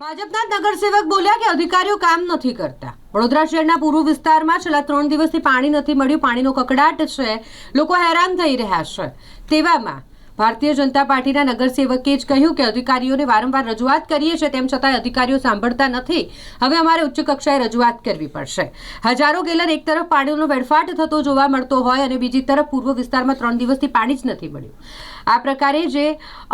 ભાજપના નગરસેવક બોલ્યા કે અધિકારીઓ કામ નથી કરતા. વડોદરા શહેરના પૂર્વ વિસ્તારમાં છેલ્લા ત્રણ દિવસથી પાણી નથી મળ્યું, પાણીનો કકડાટ છે. લોકો હેરાન થઈ રહ્યા છે. તેવામાં ભારતીય જનતા પાર્ટીના નગરસેવકે જ કહ્યું કે અધિકારીઓને વારંવાર રજૂઆત કરીએ છીએ, તેમ છતાં અધિકારીઓ સાંભળતા નથી. હવે અમારે ઉચ્ચ કક્ષાએ રજૂઆત કરવી પડશે. હજારો ગેલર એક તરફ પાણીનો વેડફાટ થતો જોવા મળતો હોય અને બીજી તરફ પૂર્વ વિસ્તારમાં ત્રણ દિવસથી પાણી જ નથી મળ્યું. આ પ્રકારે જે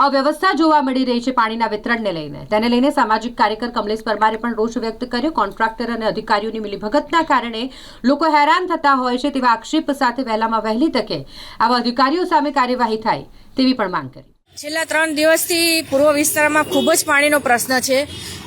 અવ્યવસ્થા જોવા મળી રહી છે પાણીના વિતરણને લઈને, તેને લઈને સામાજિક કાર્યકર કમલેશ પરમારે પણ રોષ વ્યક્ત કર્યો. કોન્ટ્રાક્ટર અને અધિકારીઓની મિલીભગતના કારણે લોકો હેરાન થતા હોય છે તેવા આક્ષેપ સાથે વહેલામાં વહેલી તકે આવા અધિકારીઓ સામે કાર્યવાહી થાય. તેવી પણ માંગ કરી. છેલ્લા ત્રણ દિવસથી પૂર્વ વિસ્તારમાં ખૂબ જ પાણીનો પ્રશ્ન છે.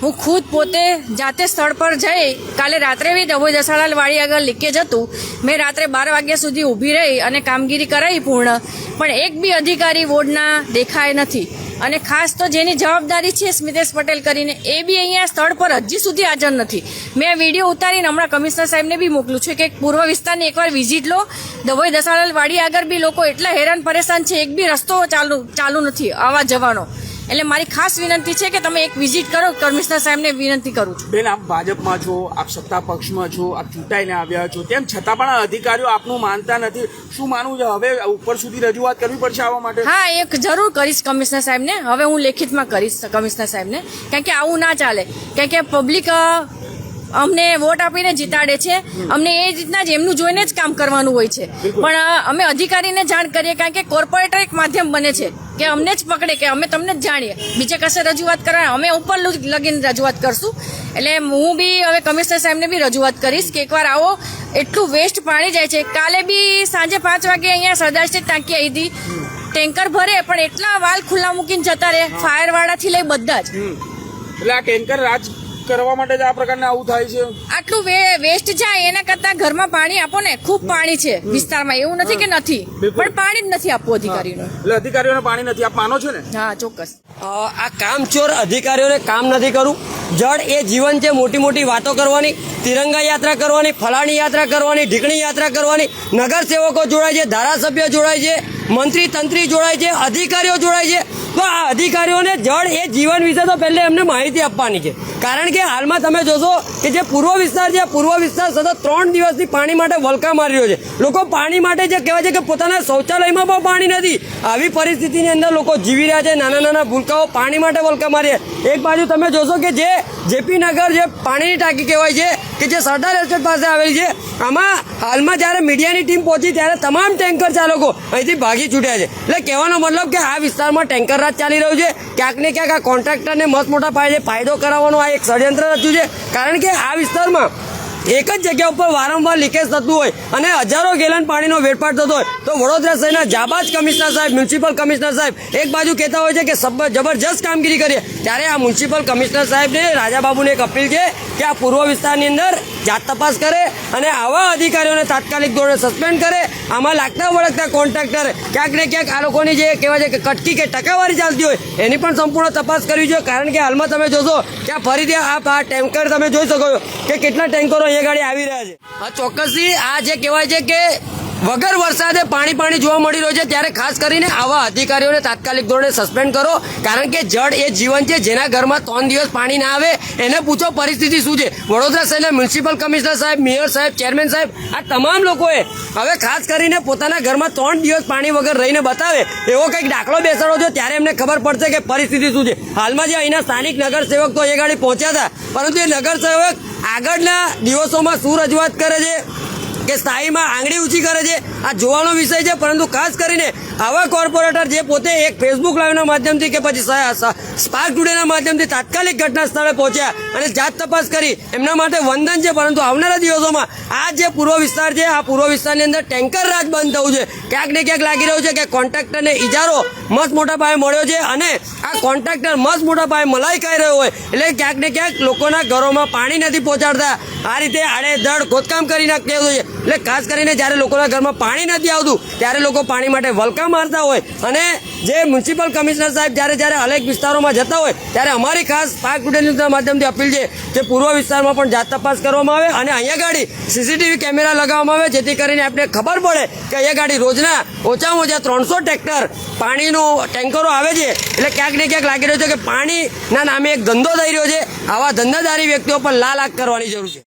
હું ખુદ પોતે જાતે સ્થળ પર જઈ કાલે રાત્રે બી ડભોઈ દસાડાલ વાડી આગળ લીકેજ હતું. મેં રાત્રે બાર વાગ્યા સુધી ઊભી રહી અને કામગીરી કરાવી પૂર્ણ. પણ એક બી અધિકારી વોર્ડના દેખાય નથી. અને ખાસ તો જેની જવાબદારી છે સ્મિતેશ પટેલ કરીને, એ બી અહીંયા સ્થળ પર હજી સુધી હાજર નથી. મેં વીડિયો ઉતારીને હમણાં કમિશનર સાહેબને બી મોકલું છું કે પૂર્વ વિસ્તારની એકવાર વિઝિટ લો. દવોઈ દસાલાલ વાડી આગળ બી લોકો એટલા હેરાન પરેશાન છે, એક બી રસ્તો ચાલુ ચાલુ નથી આવવા જવાનો. એટલે મારી ખાસ વિનંતી છે કે તમે એક વિઝિટ કરો કમિશનર સાહેબને વિનંતી કરું છું. બેન આપ ભાજપમાં છો આપ સત્તા પક્ષમાં છો આપ ચૂંટાઈને આવ્યા છો તેમ છતાં પણ અધિકારીઓ આપનું માનતા નથી. શું માનવું છે? હવે ઉપર સુધી રજૂઆત કરવી પડશે આવવા માટે? હા એક જરૂર કરીશ કમિશનર સાહેબને. હવે હું લેખિતમાં કરીશ કમિશનર સાહેબને. કારણ કે આવું ના ચાલે. કારણ કે પબ્લિક અમને વોટ આપીને જીતાડે છે. અમને એ રીતના જ એમનું જોઈને જ કામ કરવાનું હોય છે. પણ અમે અધિકારીને જાણ કરીએ કારણ કે કોર્પોરેટર એક માધ્યમ બને છે કે અમને જ પકડે કે અમે તમને જ જાણીએ. બીજે કશે રજૂઆત કરવા અમે ઉપર લગ- લગીને રજૂઆત કરશું. એટલે હું બી હવે કમિશનર સાહેબને બી રજૂઆત કરીશ કે એકવાર આવો. એટલું વેસ્ટ પાણી જાય છે. કાલે બી સાંજે પાંચ વાગે અહીંયા સરદાર સ્ટેટ ટાંકી આવી હતી. ટેન્કર ભરે પણ એટલા વાલ ખુલ્લા મૂકીને જતા રહે. ફાયર વાળાથી લઈ બધા જ. એટલે આ ટેન્કર રાજ કરવા માટે જ આ પ્રકારને આવું થાય છે? આટલું વે- વેસ્ટ જાય એના કરતા ઘરમાં પાણી આપો ને ખૂબ પાણી છે વિસ્તારમાં. એવું નથી કે નથી પણ પાણી જ નથી આપવું અધિકારીઓને. એટલે અધિકારીઓને પાણી નથી આપ માનો છો ને? હા ચોક્કસ. આ કામચોર અધિકારીઓને કામ નથી કરવું જળ એ જીવન છે મોટી મોટી વાતો કરવાની તિરંગા યાત્રા કરવાની ફલાણી યાત્રા કરવાની ઢીકણી યાત્રા કરવાની. નગરસેવકો જોડાય છે ધારાસભ્ય જોડાય છે મંત્રી તંત્રી જોડાય છે અધિકારીઓ જોડાય છે. તો આ અધિકારીઓને જળ એ જીવન વિશે તો પહેલે એમને માહિતી આપવાની છે. કારણ કે હાલમાં તમે જોશો કે જે પૂર્વ વિસ્તાર છે, પૂર્વ વિસ્તાર સતત ત્રણ દિવસથી પાણી માટે વલકા મારી રહ્યો છે. લોકો પાણી માટે જે કહેવાય છે કે પોતાના શૌચાલયમાં પણ પાણી નથી. આવી પરિસ્થિતિની અંદર લોકો જીવી રહ્યા છે, નાના નાના ભૂલકાઓ પાણી માટે વલકા મારી એક બાજુ તમે જોશો કે જે જેપી નગર જે પાણીની ટાંકી કહેવાય છે, કે જે સરદાર એસ્ટેટ પાસે આવેલી છે, આમાં હાલમાં જ્યારે મીડિયાની ટીમ પહોંચી ત્યારે તમામ ટેન્કર ચાલકો અહીંથી ભાગી છૂટ્યા છે. એટલે કહેવાનો મતલબ કે આ વિસ્તારમાં ટેન્કર રાજ ચાલી રહ્યું છે. ક્યાંક ને ક્યાંક આ કોન્ટ્રાક્ટરને મસ્ત મોટા પાયે ફાયદો કરાવવાનો આ એક ષડયંત્ર રચ્યું છે. કારણ કે આ વિસ્તારમાં એક જ જગ્યા ઉપર વારંવાર લીકેજ થતું હોય અને હજારો ગેલન પાણીનો વેડફાટ થતો હોય. તો વડોદરા શહેરના જાબાજ કમિશનર સાહેબ, મ્યુનિસિપલ કમિશનર સાહેબ એક બાજુ કહેતા હોય છે કે જબરજસ્ત કામગીરી કરીએ. ત્યારે આ મ્યુનિસિપલ કમિશનર સાહેબને રાજાબાબુને એક અપીલ છે કે આ પૂર્વ વિસ્તારની અંદર જાત તપાસ કરે અને આવા અધિકારીઓને તાત્કાલિક ધોરણે સસ્પેન્ડ કરે. આમાં લાગતા વળગતા કોન્ટ્રાક્ટર ક્યાંક ને ક્યાંક આ લોકોની જે કહેવાય છે કે કટકી કે ટકાવારી ચાલતી હોય, એની પણ સંપૂર્ણ તપાસ કરવી જોઈએ. કારણ કે હાલમાં તમે જોશો કે ફરીથી આ ટેન્કર તમે જોઈ શકો કે કેટલા ટેન્કરો અહીંયા ગાડી આવી રહ્યા છે. આ ચોક્કસથી આ જે કહેવાય છે કે વગર વરસાદે પાણી પાણી જોવા મળી રહ્યું છે. ત્યારે ખાસ કરીને આવા અધિકારીઓને તાત્કાલિક ધોરણે સસ્પેન્ડ કરો. કારણ કે જળ એ જીવન છે, જેના ઘરમાં ત્રણ દિવસ પાણી ના આવે. એને પૂછો પરિસ્થિતિ શું છે? વડોદરા શહેરના મ્યુનિસિપલ કમિશનર સાહેબ, મેયર સાહેબ, ચેરમેન સાહેબ, આ તમામ લોકોએ હવે ખાસ કરીને પોતાના ઘરમાં ત્રણ દિવસ પાણી વગર રહીને બતાવે એવો કંઈક દાખલો બેસાડો છો. ત્યારે એમને ખબર પડશે કે પરિસ્થિતિ શું છે. હાલમાં જે અહીંના સ્થાનિક નગરસેવક તો એ ગાડી પહોંચ્યા હતા. પરંતુ એ નગરસેવક આગળના દિવસોમાં શું રજૂઆત કરે છે? કે સ્થાયીમાં આંગળી ઊંચી કરે છે? આ જોવાનો વિષય છે, પરંતુ ખાસ કરીને આવા કોર્પોરેટર જે પોતે એક ફેસબુક લાઈવના માધ્યમથી કે પછી સ્પાર્ક ટુડેના માધ્યમથી તાત્કાલિક ઘટના સ્થળે પહોંચ્યા અને જાત તપાસ કરી. એમના માટે વંદન છે, પરંતુ આવનારા દિવસોમાં આ જે પૂર્વ વિસ્તાર છે, આ પૂર્વ વિસ્તારની અંદર ટેન્કર રાજ બંધ થવું છે. ક્યાંક ને ક્યાંક લાગી રહ્યું છે કે કોન્ટ્રાક્ટરને ઇજારો મસ્ત મોટા પાયે મળ્યો છે અને આ કોન્ટ્રાક્ટર મસ્ત મોટા પાયે મલાઈ ખાઈ રહ્યો હોય, એટલે ક્યાંક ને ક્યાંક લોકોના ઘરોમાં પાણી નથી પહોંચાડતા. આ રીતે આડેધડ ખોદકામ કરી નાખતી હોય છે. એટલે ખાસ કરીને જ્યારે લોકોના ઘરમાં પાણી નથી આવતું. ત્યારે લોકો પાણી માટે વલકા મારતા હોય અને જે મ્યુનિસિપલ કમિશનર સાહેબ જ્યારે જ્યારે અનેક વિસ્તારોમાં જતા હોય, ત્યારે અમારી ખાસ પાક ટુડેન્સના માધ્યમથી અપીલ છે કે પૂર્વ વિસ્તારમાં પણ જાત તપાસ કરવામાં આવે અને અહીંયા ગાડી સીસીટીવી કેમેરા લગાવવામાં આવે, જેથી કરીને આપણે ખબર પડે કે અહીંયા ગાડી રોજના ઓછામાં ઓછા ત્રણસો ટ્રેક્ટર પાણીનું ટેન્કરો આવે છે. એટલે ક્યાંક ને ક્યાંક લાગી રહ્યો છે કે પાણીના નામે એક ધંધો થઈ રહ્યો છે. આવા ધંધાદારી વ્યક્તિઓ પર લાલ આંખ કરવાની જરૂર છે.